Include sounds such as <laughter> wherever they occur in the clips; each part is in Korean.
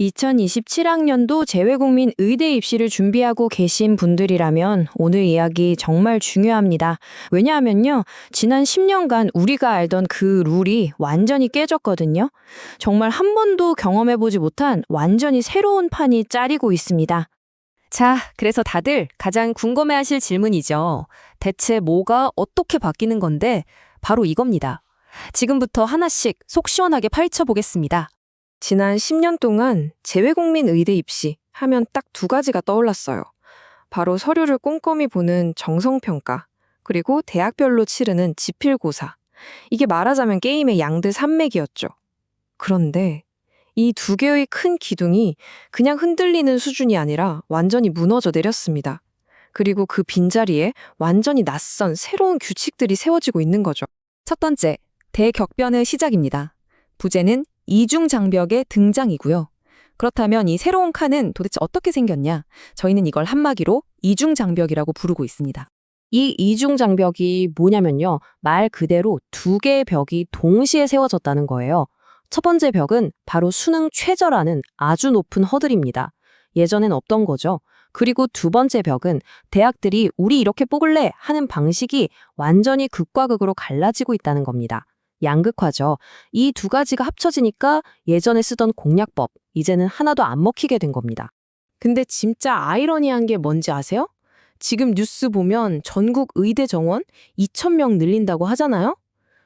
2027학년도 재외국민 의대 입시를 준비하고 계신 분들이라면 오늘 이야기 정말 중요합니다. 왜냐하면요. 지난 10년간 우리가 알던 그 룰이 완전히 깨졌거든요. 정말 한 번도 경험해보지 못한 완전히 새로운 판이 짜리고 있습니다. 자, 그래서 다들 가장 궁금해하실 질문이죠. 대체 뭐가 어떻게 바뀌는 건데? 바로 이겁니다. 지금부터 하나씩 속 시원하게 파헤쳐 보겠습니다. 지난 10년 동안 재외국민 의대 입시 하면 딱 두 가지가 떠올랐어요. 바로 서류를 꼼꼼히 보는 정성평가, 그리고 대학별로 치르는 지필고사. 이게 말하자면 게임의 양대 산맥이었죠. 그런데 이 두 개의 큰 기둥이 그냥 흔들리는 수준이 아니라 완전히 무너져 내렸습니다. 그리고 그 빈자리에 완전히 낯선 새로운 규칙들이 세워지고 있는 거죠. 첫 번째, 대격변의 시작입니다. 부제는 이중 장벽의 등장이고요. 그렇다면 이 새로운 칸은 도대체 어떻게 생겼냐? 저희는 이걸 한마디로 이중 장벽이라고 부르고 있습니다. 이 이중 장벽이 뭐냐면요. 말 그대로 두 개의 벽이 동시에 세워졌다는 거예요. 첫 번째 벽은 바로 수능 최저라는 아주 높은 허들입니다. 예전엔 없던 거죠. 그리고 두 번째 벽은 대학들이 우리 이렇게 뽑을래 하는 방식이 완전히 극과 극으로 갈라지고 있다는 겁니다. 양극화죠. 이 두 가지가 합쳐지니까 예전에 쓰던 공략법, 이제는 하나도 안 먹히게 된 겁니다. 근데 진짜 아이러니한 게 뭔지 아세요? 지금 뉴스 보면 전국 의대 정원 2,000명 늘린다고 하잖아요?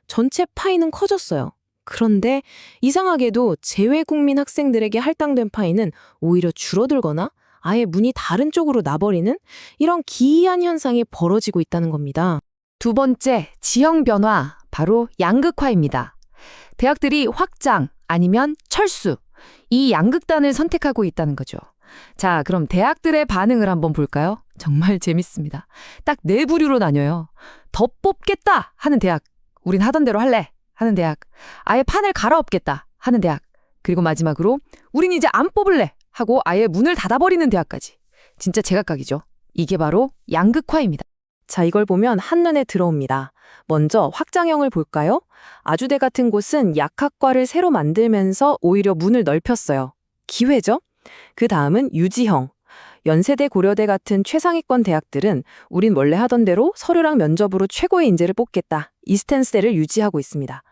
전체 파이는 커졌어요. 그런데 이상하게도 재외국민 학생들에게 할당된 파이는 오히려 줄어들거나 아예 문이 다른 쪽으로 나버리는 이런 기이한 현상이 벌어지고 있다는 겁니다. 두 번째, 지형 변화, 바로 양극화입니다. 대학들이 확장 아니면 철수, 이 양극단을 선택하고 있다는 거죠. 자, 그럼 대학들의 반응을 한번 볼까요? 정말 <laughs> 재밌습니다. 딱 네 부류로 나뉘어요. 더 뽑겠다 하는 대학, 우린 하던 대로 할래 하는 대학, 아예 판을 갈아엎겠다 하는 대학, 그리고 마지막으로 우린 이제 안 뽑을래 하고 아예 문을 닫아버리는 대학까지. 진짜 제각각이죠. 이게 바로 양극화입니다. 자, 이걸 보면 한눈에 들어옵니다. 먼저 확장형을 볼까요? 아주대 같은 곳은 약학과를 새로 만들면서 오히려 문을 넓혔어요. 기회죠? 그 다음은 유지형. 연세대 고려대 같은 최상위권 대학들은 우린 원래 하던 대로 서류랑 면접으로 최고의 인재를 뽑겠다. 이 스탠스를 유지하고 있습니다.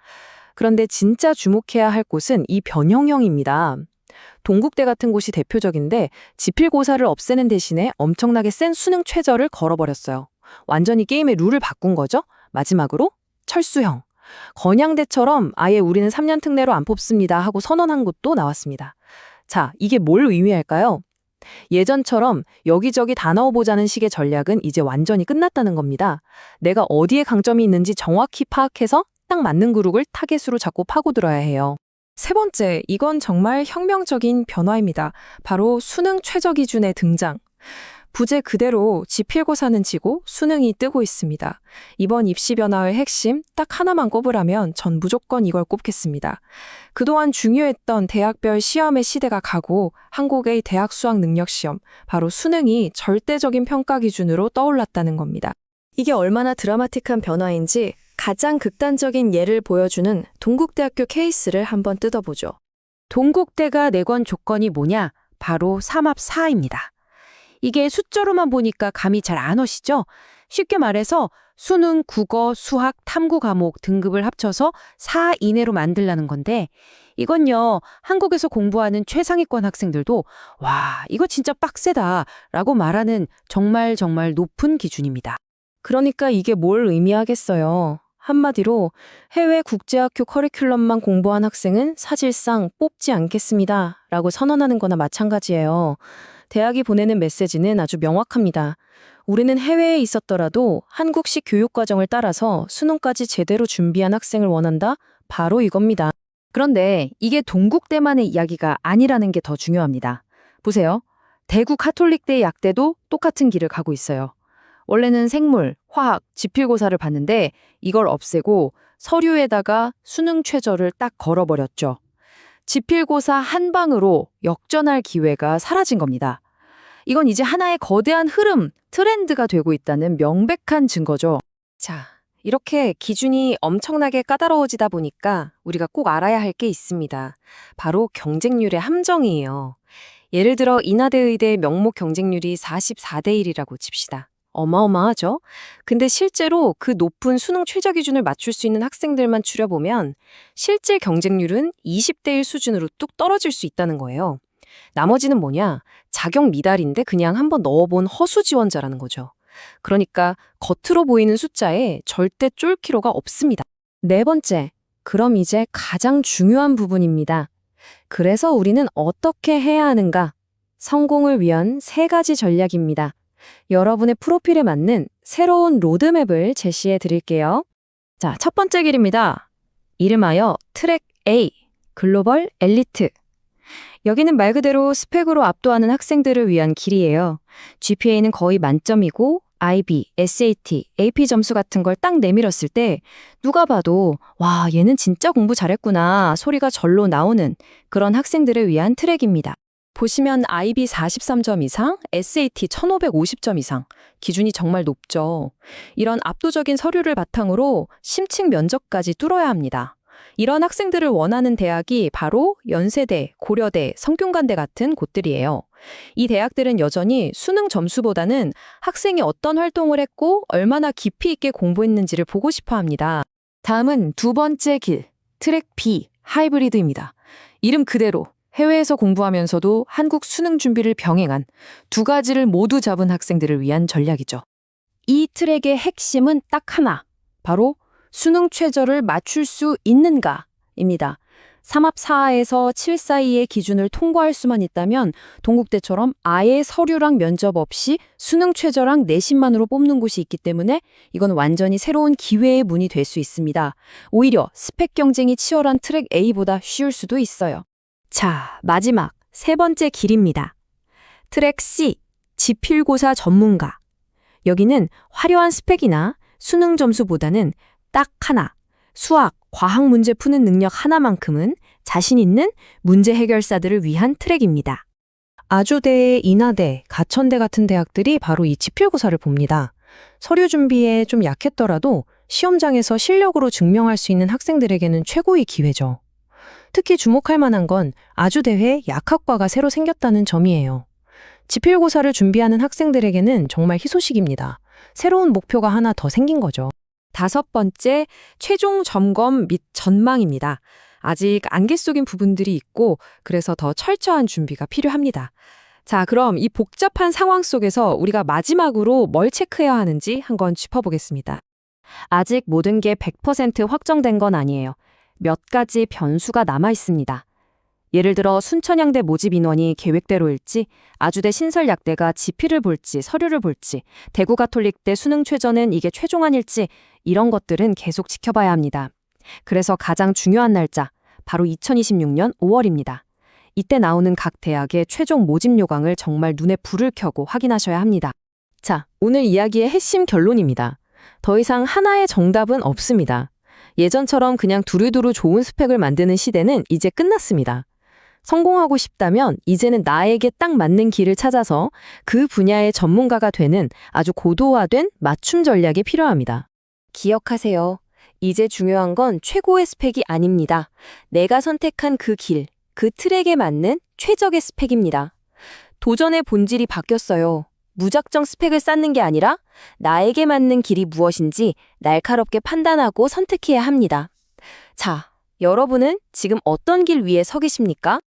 그런데 진짜 주목해야 할 곳은 이 변형형입니다. 동국대 같은 곳이 대표적인데 지필고사를 없애는 대신에 엄청나게 센 수능 최저를 걸어버렸어요. 완전히 게임의 룰을 바꾼 거죠. 마지막으로 철수형. 건양대처럼 아예 우리는 3년 특례로 안 뽑습니다 하고 선언한 곳도 나왔습니다. 자, 이게 뭘 의미할까요? 예전처럼 여기저기 다 넣어보자는 식의 전략은 이제 완전히 끝났다는 겁니다. 내가 어디에 강점이 있는지 정확히 파악해서 딱 맞는 그룹을 타겟으로 잡고 파고들어야 해요. 세 번째, 이건 정말 혁명적인 변화입니다. 바로 수능 최저 기준의 등장. 부재 그대로 지필고 사는 지고 수능이 뜨고 있습니다. 이번 입시 변화의 핵심 딱 하나만 꼽으라면 전 무조건 이걸 꼽겠습니다. 그동안 중요했던 대학별 시험의 시대가 가고 한국의 대학 수학 능력 시험, 바로 수능이 절대적인 평가 기준으로 떠올랐다는 겁니다. 이게 얼마나 드라마틱한 변화인지 가장 극단적인 예를 보여주는 동국대학교 케이스를 한번 뜯어보죠. 동국대가 내건 조건이 뭐냐? 바로 3합 4입니다. 이게 숫자로만 보니까 감이 잘 안 오시죠? 쉽게 말해서 수능, 국어, 수학, 탐구 과목 등급을 합쳐서 4 이내로 만들라는 건데 이건요, 한국에서 공부하는 최상위권 학생들도 와, 이거 진짜 빡세다 라고 말하는 정말 정말 높은 기준입니다. 그러니까 이게 뭘 의미하겠어요. 한마디로 해외 국제학교 커리큘럼만 공부한 학생은 사실상 뽑지 않겠습니다. 라고 선언하는 거나 마찬가지예요. 대학이 보내는 메시지는 아주 명확합니다. 우리는 해외에 있었더라도 한국식 교육과정을 따라서 수능까지 제대로 준비한 학생을 원한다? 바로 이겁니다. 그런데 이게 동국대만의 이야기가 아니라는 게 더 중요합니다. 보세요. 대구 카톨릭대 약대도 똑같은 길을 가고 있어요. 원래는 생물, 화학, 지필고사를 봤는데 이걸 없애고 서류에다가 수능 최저를 딱 걸어버렸죠. 지필고사 한 방으로 역전할 기회가 사라진 겁니다. 이건 이제 하나의 거대한 흐름, 트렌드가 되고 있다는 명백한 증거죠. 자, 이렇게 기준이 엄청나게 까다로워지다 보니까 우리가 꼭 알아야 할 게 있습니다. 바로 경쟁률의 함정이에요. 예를 들어 인하대 의대 명목 경쟁률이 44대 1이라고 칩시다. 어마어마하죠? 근데 실제로 그 높은 수능 최저 기준을 맞출 수 있는 학생들만 추려보면 실질 경쟁률은 20대 1 수준으로 뚝 떨어질 수 있다는 거예요. 나머지는 뭐냐? 자격 미달인데 그냥 한번 넣어본 허수 지원자라는 거죠. 그러니까 겉으로 보이는 숫자에 절대 쫄 필요가 없습니다. 네 번째, 그럼 이제 가장 중요한 부분입니다. 그래서 우리는 어떻게 해야 하는가? 성공을 위한 세 가지 전략입니다. 여러분의 프로필에 맞는 새로운 로드맵을 제시해 드릴게요. 자, 첫 번째 길입니다. 이름하여 트랙 A, 글로벌 엘리트. 여기는 말 그대로 스펙으로 압도하는 학생들을 위한 길이에요. GPA는 거의 만점이고 IB, SAT, AP 점수 같은 걸 딱 내밀었을 때 누가 봐도 와, 얘는 진짜 공부 잘했구나 소리가 절로 나오는 그런 학생들을 위한 트랙입니다. 보시면 IB 43점 이상, SAT 1550점 이상, 기준이 정말 높죠. 이런 압도적인 서류를 바탕으로 심층 면접까지 뚫어야 합니다. 이런 학생들을 원하는 대학이 바로 연세대, 고려대, 성균관대 같은 곳들이에요. 이 대학들은 여전히 수능 점수보다는 학생이 어떤 활동을 했고 얼마나 깊이 있게 공부했는지를 보고 싶어 합니다. 다음은 두 번째 길, 트랙 B, 하이브리드입니다. 이름 그대로 해외에서 공부하면서도 한국 수능 준비를 병행한 두 가지를 모두 잡은 학생들을 위한 전략이죠. 이 트랙의 핵심은 딱 하나, 바로 수능 최저를 맞출 수 있는가입니다. 3합 4에서 7 사이의 기준을 통과할 수만 있다면 동국대처럼 아예 서류랑 면접 없이 수능 최저랑 내신만으로 뽑는 곳이 있기 때문에 이건 완전히 새로운 기회의 문이 될 수 있습니다. 오히려 스펙 경쟁이 치열한 트랙 A보다 쉬울 수도 있어요. 자, 마지막 세 번째 길입니다. 트랙 C, 지필고사 전문가. 여기는 화려한 스펙이나 수능 점수보다는 딱 하나, 수학, 과학 문제 푸는 능력 하나만큼은 자신 있는 문제 해결사들을 위한 트랙입니다. 아주대, 인하대, 가천대 같은 대학들이 바로 이 지필고사를 봅니다. 서류 준비에 좀 약했더라도 시험장에서 실력으로 증명할 수 있는 학생들에게는 최고의 기회죠. 특히 주목할 만한 건 아주대회 약학과가 새로 생겼다는 점이에요. 지필고사를 준비하는 학생들에게는 정말 희소식입니다. 새로운 목표가 하나 더 생긴 거죠. 다섯 번째, 최종 점검 및 전망입니다. 아직 안개 속인 부분들이 있고 그래서 더 철저한 준비가 필요합니다. 자, 그럼 이 복잡한 상황 속에서 우리가 마지막으로 뭘 체크해야 하는지 한번 짚어보겠습니다. 아직 모든 게 100% 확정된 건 아니에요. 몇 가지 변수가 남아 있습니다. 예를 들어 순천향대 모집 인원이 계획대로일지, 아주대 신설약대가 지필을 볼지 서류를 볼지, 대구 가톨릭대 수능 최저는 이게 최종안일지 이런 것들은 계속 지켜봐야 합니다. 그래서 가장 중요한 날짜, 바로 2026년 5월입니다. 이때 나오는 각 대학의 최종 모집 요강을 정말 눈에 불을 켜고 확인하셔야 합니다. 자, 오늘 이야기의 핵심 결론입니다. 더 이상 하나의 정답은 없습니다. 예전처럼 그냥 두루두루 좋은 스펙을 만드는 시대는 이제 끝났습니다. 성공하고 싶다면 이제는 나에게 딱 맞는 길을 찾아서 그 분야의 전문가가 되는 아주 고도화된 맞춤 전략이 필요합니다. 기억하세요. 이제 중요한 건 최고의 스펙이 아닙니다. 내가 선택한 그 길, 그 트랙에 맞는 최적의 스펙입니다. 도전의 본질이 바뀌었어요. 무작정 스펙을 쌓는 게 아니라 나에게 맞는 길이 무엇인지 날카롭게 판단하고 선택해야 합니다. 자, 여러분은 지금 어떤 길 위에 서 계십니까?